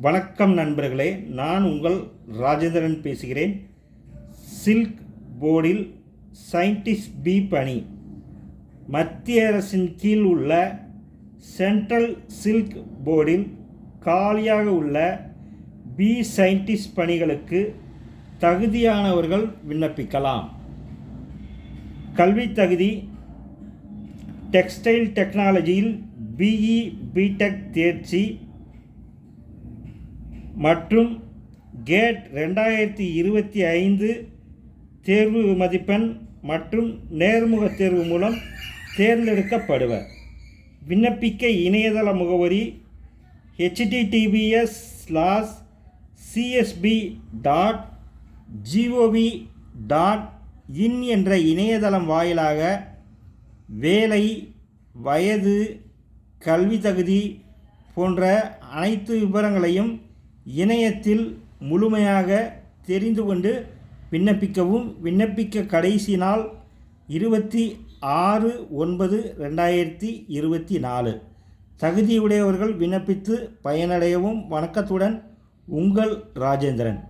வணக்கம் நண்பர்களே நான் உங்கள் ராஜேந்திரன் பேசுகிறேன். சில்க் போர்டில் சயின்டிஸ்ட் பி பணி. மத்திய அரசின் கீழ் உள்ள சென்ட்ரல் சில்க் போர்டில் காலியாக உள்ள பி சயின்டிஸ்ட் பணிகளுக்கு தகுதியானவர்கள் விண்ணப்பிக்கலாம். கல்வி தகுதி டெக்ஸ்டைல் டெக்னாலஜியில் பிஇ பிடெக் தேர்ச்சி மற்றும் கேட் ரெண்டாயிரத்தி இருபத்தி ஐந்து தேர்வு மதிப்பெண் மற்றும் நேர்முக தேர்வு மூலம் தேர்ந்தெடுக்கப்படுவர். விண்ணப்பிக்க இணையதள முகவரி HTTPS slash CSB dot GOV dot in என்ற இணையதளம் வாயிலாக வேலை வயது கல்வி தகுதி போன்ற அனைத்து விவரங்களையும் இணையத்தில் முழுமையாக தெரிந்து கொண்டு விண்ணப்பிக்கவும் விண்ணப்பிக்க கடைசி நாள் இருபத்தி ஆறு ஒன்பது ரெண்டாயிரத்தி இருபத்தி நாலு. தகுதியுடையவர்கள் விண்ணப்பித்து பயனடையவும் வணக்கத்துடன் உங்கள் ராஜேந்திரன்.